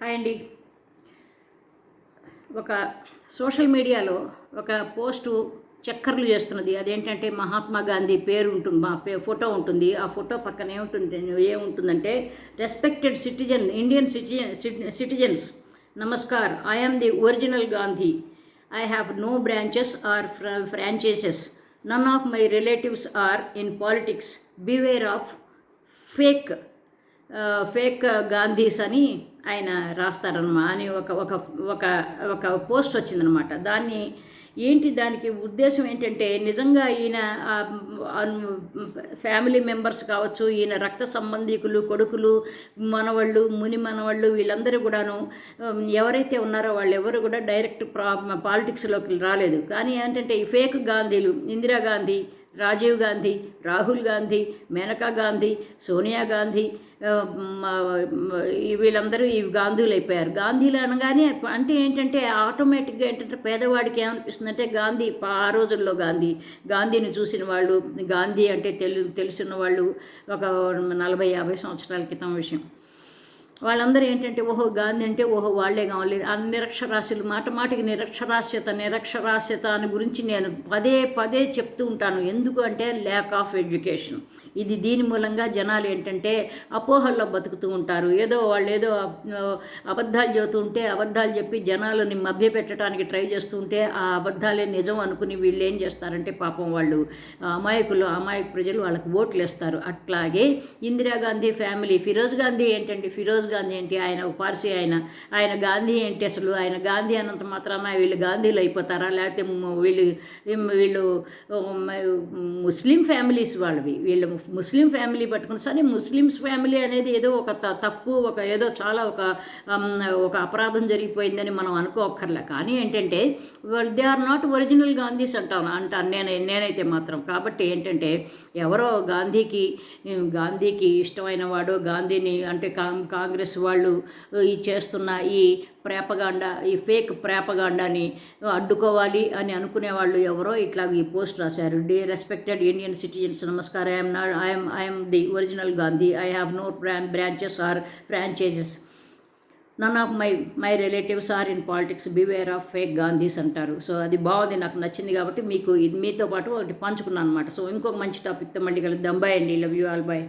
Hi అండి. ఒక social మీడియాలో ఒక పోస్టు చక్కర్లు చేస్తున్నది. అదేంటంటే మహాత్మా గాంధీ పేరు ఉంటుంది మా పే ఫోటో ఉంటుంది. ఆ ఫోటో పక్కన ఏముంటుంది ఏముంటుందంటే respected citizen Indian citizen citizens namaskar. I'm the original Gandhi I have no branches or franchises none of my relatives are in politics beware of fake fake Gandhis అని ఆయన రాస్తారనమా అని ఒక ఒక ఒక ఒక పోస్ట్ వచ్చిందనమాట దాన్ని ఏంటి దానికి ఉద్దేశం ఏంటంటే నిజంగా ఈయన ఫ్యామిలీ మెంబర్స్ కావచ్చు ఈయన రక్త సంబంధికులు కొడుకులు మనవాళ్ళు ముని మనవాళ్ళు వీళ్ళందరూ కూడాను ఎవరైతే ఉన్నారో వాళ్ళు ఎవరు కూడా డైరెక్ట్ ప్రా పాలిటిక్స్లోకి రాలేదు. కానీ ఏంటంటే ఈ ఫేక్ గాంధీలు ఇందిరాగాంధీ రాజీవ్ గాంధీ రాహుల్ గాంధీ మేనకా గాంధీ సోనియా గాంధీ వీళ్ళందరూ ఈ గాంధీలు అయిపోయారు. గాంధీలు అనగానే అంటే ఏంటంటే ఆటోమేటిక్గా ఏంటంటే పేదవాడికి ఏమనిపిస్తుందంటే గాంధీ ఆ రోజుల్లో గాంధీ గాంధీని చూసిన వాళ్ళు గాంధీ అంటే తెలు తెలుసున్న వాళ్ళు ఒక నలభై యాభై సంవత్సరాల క్రితం విషయం. వాళ్ళందరూ ఏంటంటే ఓహో గాంధీ అంటే ఓహో వాళ్ళే కావాలి. ఆ నిరక్షరాస్యులు మాట మాటికి నిరక్షరాస్యత నిరక్షరాస్యత అని గురించి నేను పదే పదే చెప్తూ ఉంటాను. ఎందుకు అంటే ల్యాక్ ఆఫ్ ఎడ్యుకేషన్ ఇది దీని మూలంగా జనాలు ఏంటంటే అపోహల్లో బతుకుతూ ఉంటారు. ఏదో వాళ్ళు ఏదో అబద్ధాలు చెబుతూ ఉంటే అబద్ధాలు చెప్పి జనాలని మభ్యపెట్టడానికి ట్రై చేస్తూ ఉంటే ఆ అబద్ధాలే నిజం అనుకుని వీళ్ళు ఏం చేస్తారంటే పాపం వాళ్ళు అమాయకులు అమాయక ప్రజలు వాళ్ళకి ఓట్లు వేస్తారు అట్లాగే ఇందిరాగాంధీ ఫ్యామిలీ ఫిరోజ్ గాంధీ ఏంటంటే ఫిరోజ్ గాంధీ ఏంటి ఆయన పార్సీ ఆయన. ఆయన గాంధీ ఏంటి అసలు? ఆయన గాంధీ అన్నంత మాత్రాన వీళ్ళు గాంధీలు అయిపోతారా? లేకపోతే వీళ్ళు వీళ్ళు ముస్లిం ఫ్యామిలీస్ వాళ్ళవి. వీళ్ళు ముస్లిం ఫ్యామిలీ పట్టుకుని సరే ముస్లిమ్స్ ఫ్యామిలీ అనేది ఏదో ఒక తప్పు ఒక ఏదో చాలా ఒక ఒక అపరాధం జరిగిపోయిందని మనం అనుకోక్కర్లే. కానీ ఏంటంటే they are not original Gandhis అంటాను అంటాను. నేను నేనైతే మాత్రం. కాబట్టి ఏంటంటే ఎవరో గాంధీకి గాంధీకి ఇష్టమైన వాడు గాంధీని అంటే కాంగ్రెస్ కాంగ్రెస్ వాళ్ళు ఈ చేస్తున్న ఈ ప్రేపగాండ ఈ ఫేక్ ప్రేపగాండాని అడ్డుకోవాలి అని అనుకునే వాళ్ళు ఎవరో ఇట్లా ఈ పోస్ట్ రాశారు. డి రెస్పెక్టెడ్ ఇండియన్ సిటిజన్స్ నమస్కారం. I'm not I'm I'm the original Gandhi. I have no branches or franchises. None of my my relatives are in politics beware of fake Gandhis అంటారు. So అది బాగుంది. నాకు నచ్చింది కాబట్టి మీకు ఇది మీతో పాటు ఒకటి పంచుకున్నాను అనమాట సో ఇంకొక మంచి టాపిక్తో మళ్ళీ కలుద్దాం. బాయ్ అండి. Love you all bye